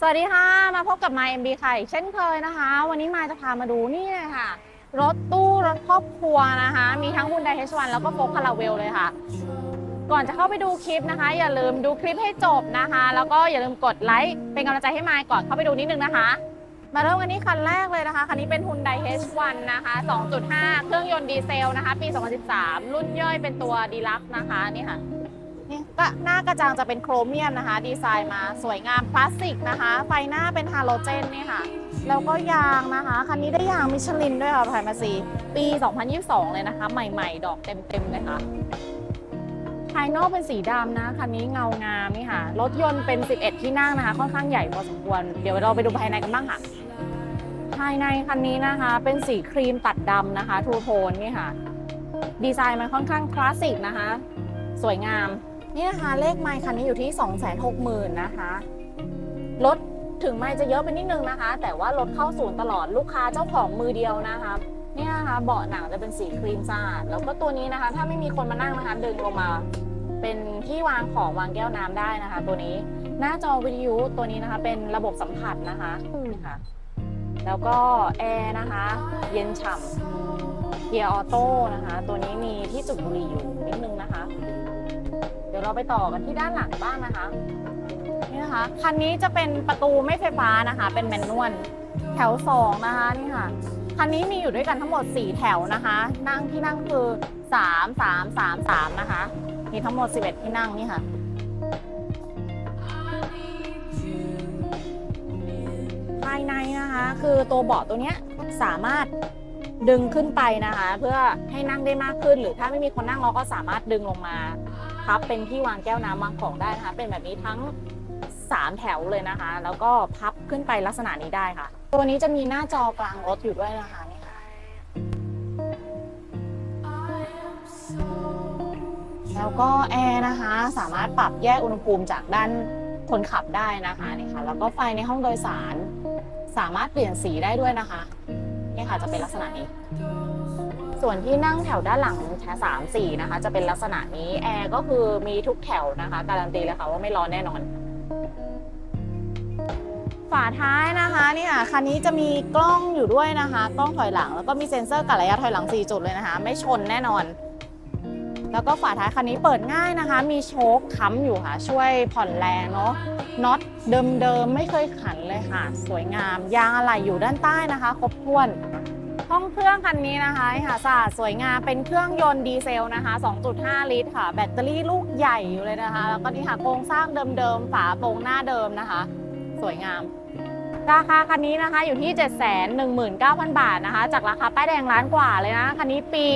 สวัสดีค่ะ มาพบกับ My MB ค่ะเช่นเคยนะคะ วันนี้มาจะพามาดูนี่เลยค่ะ รถตู้รถครอบครัวนะคะ มีทั้ง Hyundai H1 แล้วก็โฟล์คาราเวลเลยค่ะ ก่อนจะเข้าไปดูคลิปนะคะ อย่าลืมดูคลิปให้จบนะคะ แล้วก็อย่าลืมกดไลค์เป็นกำลังใจให้มายก่อนเข้าไปดูนิดนึงนะคะ มาเริ่มกันที่คันแรกเลยนะคะคันนี้เป็น Hyundai H1 นะคะ 2.5 เครื่องยนต์ดีเซลนะคะ ปี 2013 รุ่นย่อยเป็นตัวดีลักนะคะนี่ค่ะ ก็หน้ากระจังจะเป็นโครเมียมนะคะ ดีไซน์มาสวยงามคลาสสิกนะคะ ไฟหน้าเป็นฮาโลเจนนี่ค่ะ แล้วก็ยางนะคะ คันนี้ได้ยางมิชลินด้วยค่ะภายมาซีปี 2022 เลยนะคะ ใหม่ๆ ดอกเต็มๆเลยค่ะ ภายนอกเป็นสีดำนะ คันนี้เงางามนี่ค่ะ รถยนต์เป็น 11 ที่นั่งนะคะ ค่อนข้างใหญ่พอสมควร เดี๋ยวเราไปดูภายในกันบ้างค่ะ ภายในคันนี้นะคะ เป็นสีครีมตัดดำนะคะ ทูโทนนี่ค่ะ ดีไซน์มันค่อนข้างคลาสสิกนะคะ สวยงาม นี่นะคะเลขไมค์คันนี้อยู่ที่ 2 6 0 0 0 0นะคะ รถถึงไมค์จะเยอะไปนิดนึงนะคะ แต่ว่ารถเข้าศูนย์ตลอดลูกค้าเจ้าของมือเดียวนะคะเนี่ยนะคะเบาะหนังจะเป็นสีครีมสะอาดแล้วก็ตัวนี้นะคะ ถ้าไม่มีคนมานั่งนะคะดึงลงมา เป็นที่วางของวางแก้วน้ำได้นะคะ ตัวนี้หน้าจอวิทยุตัวนี้นะคะเป็นระบบสัมผัสนะคะนี่ค่ะแล้วก็แอร์นะคะ เย็นฉ่ำเกียร์ออโต้นะคะ ตัวนี้มีที่จุดบุหรี่อยู่นิดนึงนะคะ เดี๋ยวเราไปต่อกันที่ด้านหลังบ้างนะคะ นี่นะคะ คันนี้จะเป็นประตูไม่ไฟฟ้านะคะ เป็นแมนนวลแถวสองนะคะนี่ค่ะ คันนี้มีอยู่ด้วยกันทั้งหมด 4 แถวนะคะ นั่งที่นั่งคือ 3 3 3 3 นะคะ มีทั้งหมด 11 ที่นั่งนี่ค่ะภายในนะคะคือตัวเบาะตัวเนี้ยสามารถดึงขึ้นไปนะคะ เพื่อให้นั่งได้มากขึ้นหรือถ้าไม่มีคนนั่งเราก็สามารถดึงลงมา พับเป็นที่วางแก้วน้ำวางของได้นะคะ เป็นแบบนี้ทั้ง 3 แถวเลยนะคะ แล้วก็พับขึ้นไปลักษณะนี้ได้ค่ะ ตัวนี้จะมีหน้าจอกลางรถอยู่ด้วยนะคะนี่ค่ะแล้วก็แอร์นะคะ สามารถปรับแยกอุณหภูมิจากด้านคนขับได้นะคะนี่ค่ะแล้วก็ไฟในห้องโดยสาร สามารถเปลี่ยนสีได้ด้วยนะคะ นี่ค่ะจะเป็นลักษณะนี้ ส่วนที่นั่งแถวด้านหลังแถวสามสี่นะคะ จะเป็นลักษณะนี้แอร์ก็คือมีทุกแถวนะคะ การันตีเลยค่ะว่าไม่ร้อนแน่นอนฝาท้ายนะคะนี่ค่ะคันนี้จะมีกล้องอยู่ด้วยนะคะ กล้องถอยหลังแล้วก็มีเซ็นเซอร์กัดระยะถอยหลัง 4 จุดเลยนะคะ ไม่ชนแน่นอน แล้วก็ฝาท้ายคันนี้เปิดง่ายนะคะ มีโชคค้ำอยู่ค่ะ ช่วยผ่อนแรงเนาะน็อตเดิมๆ ไม่เคยขันเลยค่ะ สวยงาม ยางอะไหล่อยู่ด้านใต้นะคะ ครบถ้วน ห้องเครื่องคันนี้นะคะค่ะสะอาดสวยงามเป็นเครื่องยนต์ดีเซลนะคะ 2.5 ลิตรค่ะ แบตเตอรี่ลูกใหญ่อยู่เลยนะคะ แล้วก็นี่ค่ะโครงสร้างเดิมๆ ฝาโปร่งหน้าเดิมนะคะ สวยงาม ราคาคันนี้นะคะอยู่ที่ 719,000 บาทนะคะ จากราคาป้ายแดงล้านกว่าเลยนะ คันนี้ปี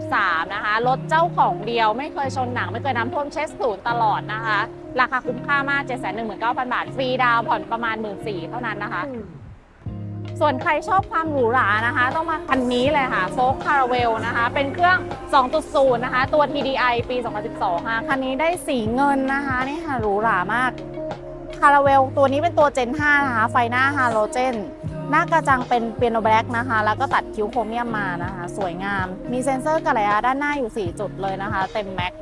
2013 นะคะ รถเจ้าของเดียวไม่เคยชนหนัง ไม่เคยน้ำท่วมเช็คศูนย์ตลอดนะคะ ราคาคุ้มค่ามาก 719,000 บาท ฟรีดาวน์ผ่อนประมาณ 14,000เท่านั้นนะคะ ส่วนใครชอบความหรูหรานะคะ ต้องมาคันนี้เลยค่ะโฟกคาราเวลนะคะ เป็นเครื่อง 2.0 นะคะ ตัว TDI ปี 2012 ค่ะ คันนี้ได้สีเงินนะคะ นี่ค่ะหรูหรามาก คาราเวลตัวนี้เป็นตัว Gen 5นะคะ ไฟหน้าฮาโลเจน หน้ากระจังเป็นเปียโนแบล็กนะคะ แล้วก็ตัดคิ้วโครเมียมมานะคะ สวยงาม มีเซ็นเซอร์กระยะด้านหน้าอยู่ 4 จุดเลยนะคะ เต็มแม็ก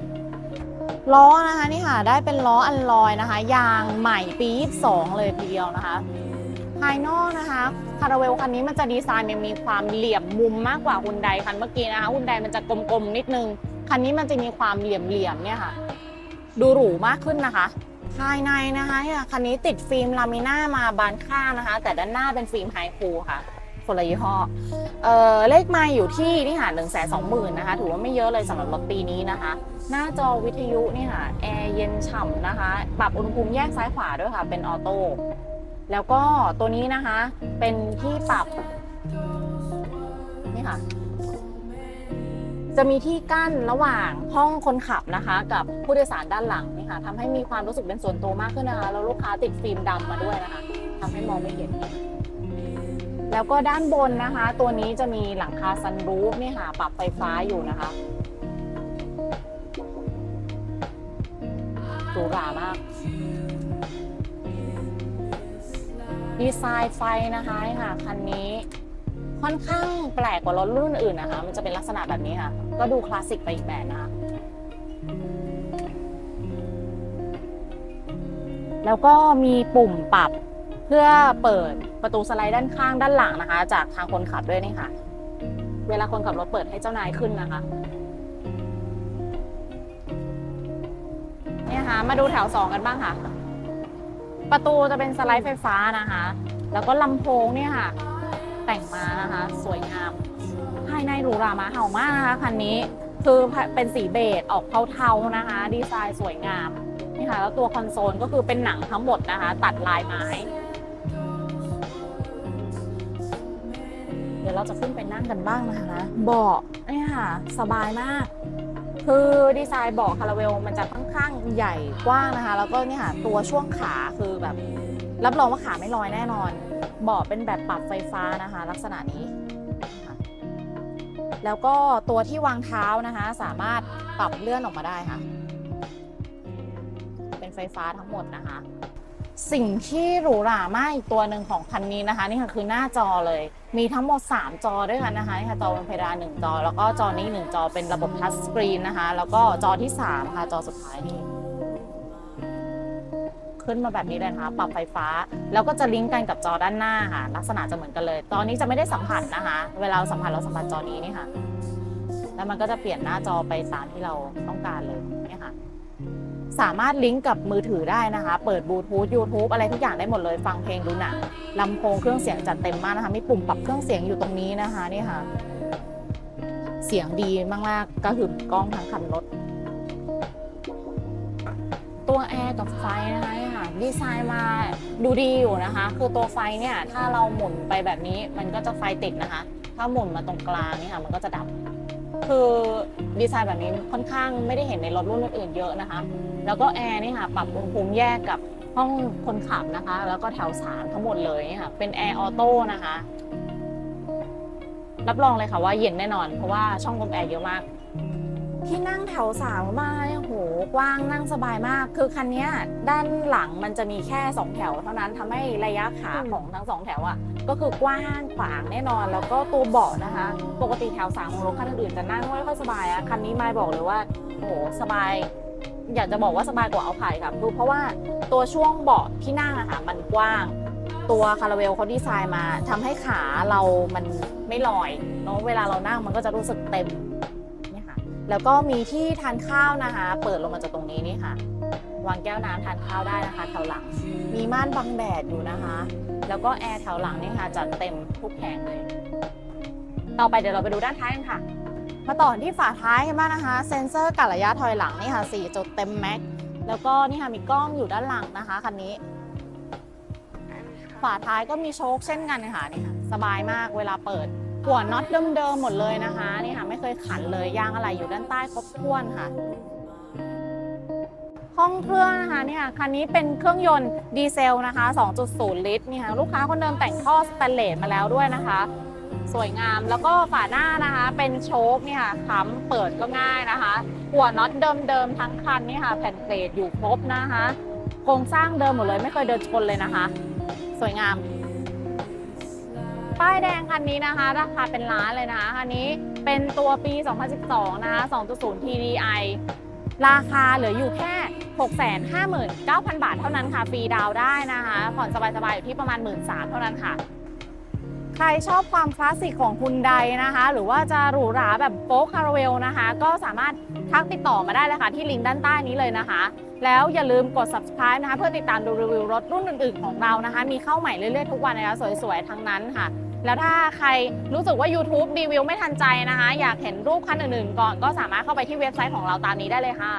ล้อนะคะนี่ค่ะได้เป็นล้ออันลอยนะคะ ยางใหม่ปี 22 เลยทีเดียวนะคะ ภายนอกนะคะคาราเวลคันนี้มันจะดีไซน์มันมีความเหลี่ยมมุมมากกว่าฮุนไดคันเมื่อกี้นะคะฮุนไดมันจะกลมๆนิดนึงคันนี้มันจะมีความเหลี่ยมๆเนี่ยค่ะ ดูหรูมากขึ้นนะคะ ภายในนะคะเนี่ยคันนี้ติดฟิล์มลามิน่ามาบานข้างนะคะ แต่ด้านหน้าเป็นฟิล์มไฮคูค่ะ คนละยี่ห้อเอ่อเลขไมาอยู่ที่นี่ค่ะหนึ่งแสนสองหมื่นนะคะ ถือว่าไม่เยอะเลยสำหรับรถปีนี้นะคะ หน้าจอวิทยุนี่ค่ะ แอร์เย็นฉ่ำนะคะ ปรับอุณหภูมิแยกซ้ายขวาด้วยค่ะ เป็นออโต้แล้วก็ตัวนี้นะคะเป็นที่ปรับนี่ค่ะ จะมีที่กั้นระหว่างห้องคนขับนะคะ กับผู้โดยสารด้านหลังนี่ค่ะทำให้มีความรู้สึกเป็นส่วนตัวมากขึ้นนะคะแล้วลูกค้าติดฟิล์มดำมาด้วยนะคะทำให้มองไม่เห็น แล้วก็ด้านบนนะคะ ตัวนี้จะมีหลังคาซันรูฟนี่ค่ะปรับไฟฟ้าอยู่นะคะหรูหรามากดีไซน์ไฟนะคะนี่ค่ะคันนี้ ค่อนข้างแปลกกว่ารถรุ่นอื่นนะคะ มันจะเป็นลักษณะแบบนี้ค่ะ ก็ดูคลาสสิกไปอีกแบบนะคะ แล้วก็มีปุ่มปรับเพื่อเปิดประตูสไลด์ด้านข้างด้านหลังนะคะ จากทางคนขับด้วยนี่ค่ะ เวลาคนขับรถเปิดให้เจ้านายขึ้นนะคะเนี่ยค่ะ มาดูแถวสองกันบ้างค่ะ ประตูจะเป็นสไลด์ไฟฟ้านะคะ แล้วก็ลำโพงเนี่ยค่ะ แต่งมานะคะ สวยงาม ภายในหรูหรามาเห่ามากนะคะคันนี้คือเป็นสีเบจออกเทาๆนะคะ ดีไซน์สวยงามนี่ค่ะแล้วตัวคอนโซลก็คือเป็นหนังทั้งหมดนะคะ ตัดลายไม้ เดี๋ยวเราจะขึ้นไปนั่งกันบ้างนะคะ เบาะนี่ค่ะ สบายมาก คือดีไซน์เบาะคาราเวลมันจะค่อนข้างใหญ่กว้างนะคะ แล้วก็นี่ค่ะตัวช่วงขาคือแบบ รับรองว่าขาไม่ลอยแน่นอน เบาะเป็นแบบปรับไฟฟ้านะคะ ลักษณะนี้ แล้วก็ตัวที่วางเท้านะคะ สามารถปรับเลื่อนออกมาได้ค่ะ เป็นไฟฟ้าทั้งหมดนะคะ สิ่งที่หรูหรามากอีกตัวหนึ่งของคันนี้นะคะ นี่ค่ะคือหน้าจอเลย มีทั้งหมด 3 จอด้วยกันนะคะนี่ค่ะจอบนเพดานหนึ่งจอ แล้วก็จอนี้หนึ่งจอเป็นระบบทัชสกรีนนะคะ แล้วก็จอที่ 3 ค่ะจอสุดท้ายนี่ ขึ้นมาแบบนี้เลยนะคะ ปรับไฟฟ้า แล้วก็จะลิงก์กันกับจอด้านหน้าค่ะ ลักษณะจะเหมือนกันเลย ตอนนี้จะไม่ได้สัมผัสนะคะ เวลาสัมผัสเราสัมผัสจอนี้นี่ค่ะ แล้วมันก็จะเปลี่ยนหน้าจอไปตามที่เราต้องการเลยนี่ค่ะ สามารถลิงก์กับมือถือได้นะคะ เปิดบลูทูธ YouTube อะไรทุกอย่างได้หมดเลย ฟังเพลงดูหนังลำโพงเครื่องเสียงจัดเต็มมากนะคะ มีปุ่มปรับเครื่องเสียงอยู่ตรงนี้นะคะนี่ค่ะ เสียงดีมากๆ ก็คือกล้องทั้งคันรถ ตัวแอร์กับไฟนะคะค่ะดีไซน์มาดูดีอยู่นะคะ คือตัวไฟเนี่ยถ้าเราหมุนไปแบบนี้มันก็จะไฟติดนะคะ ถ้าหมุนมาตรงกลางนี่ค่ะมันก็จะดับ คือดีไซน์แบบนี้ค่อนข้างไม่ได้เห็นในรถรุ่นอื่นเยอะนะคะ แล้วก็แอร์นี่ค่ะปรับอุณหภูมิแยกกับห้องคนขับนะคะ แล้วก็แถวสามทั้งหมดเลยนี่ค่ะเป็นแอร์ออโต้นะคะรับรองเลยค่ะว่าเย็นแน่นอนเพราะว่าช่องลมแอร์เยอะมาก ที่นั่งแถวสามมาเนี่ยโหกว้างนั่งสบายมาก คือคันเนี้ยด้านหลังมันจะมีแค่ 2 แถว เท่านั้นทำให้ระยะขาของทั้งสองแถวอะก็คือกว้างขวางแน่นอน แล้วก็ตัวเบาะนะคะ ปกติแถวสามของรถคันอื่นๆจะนั่งไม่ค่อยสบายอะคันนี้ไม่บอกเลยว่าโอ้โหสบาย อยากจะบอกว่าสบายกว่าเอาไผ่ค่ะคือเพราะว่าตัวช่วงเบาะที่นั่งอะค่ะมันกว้างตัวคาราเวลเขาดีไซน์มาทำให้ขาเรามันไม่ลอยเนาะเวลาเรานั่งมันก็จะรู้สึกเต็มเนี่ยค่ะ แล้วก็มีที่ทานข้าวนะคะ เปิดลงมาจากตรงนี้นี่ค่ะ วางแก้วน้ำทานข้าวได้นะคะแถวหลัง มีม่านบังแดดอยู่นะคะ แล้วก็แอร์แถวหลังนี่ค่ะจัดเต็มทุกแผงเลย ต่อไปเดี๋ยวเราไปดูด้านท้ายกันค่ะ มาต่อที่ฝาท้ายกันบ้างนะคะ เซ็นเซอร์กัดระยะถอยหลังนี่ค่ะ4จุดเต็มแม็ก แล้วก็นี่ค่ะมีกล้องอยู่ด้านหลังนะคะคันนี้ ฝาท้ายก็มีโชคเช่นกันค่ะนี่ค่ะ สบายมากเวลาเปิด หัวน็อตเดิมๆหมดเลยนะคะนี่ค่ะไม่เคยขันเลยยางอะไรอยู่ด้านใต้ครบถ้วนค่ะ ห้องเครื่องนะคะเนี่ยคันนี้เป็นเครื่องยนต์ดีเซลนะคะ 2.0 ลิตรนี่ค่ะลูกค้าคนเดิมแต่งท่อสแตนเลสมาแล้วด้วยนะคะ สวยงามแล้วก็ฝาหน้านะคะ เป็นโชคเนี่ยค่ะค้ำเปิดก็ง่ายนะคะ หัวน็อตเดิมๆทั้งคันนี่ค่ะ แผ่นเกรดอยู่ครบนะคะ โครงสร้างเดิมหมดเลยไม่เคยเดินชนเลยนะคะ สวยงาม ป้ายแดงคันนี้นะคะ ราคาเป็นล้านเลยนะคะคันนี้เป็นตัวปี 2012 นะคะ 2.0 TDI ราคาเหลืออยู่แค่ 659,000 บาทเท่านั้นค่ะฟรีดาวได้นะคะ ผ่อนสบายๆ อยู่ที่ประมาณ 1 3ื่นเท่านั้นค่ะ ใครชอบความคลาสสิกของคุณใดนะคะ หรือว่าจะหรูหราแบบโฟล์คาราเวลนะคะ ก็สามารถทักติดต่อมาได้เลยค่ะ ที่ลิงก์ด้านใต้นี้เลยนะคะ แล้วอย่าลืมกด subscribe นะคะ เพื่อติดตามดูรีวิวรถรุ่นอื่นๆของเรานะคะ มีเข้าใหม่เรื่อยๆทุกวันนะคะสวยๆทั้งนั้นค่ะ แล้วถ้าใครรู้สึกว่า YouTube รีวิวไม่ทันใจนะคะ อยากเห็นรูปคันอื่นๆก่อนก็สามารถเข้าไปที่เว็บไซต์ของเราตามนี้ได้เลยค่ะ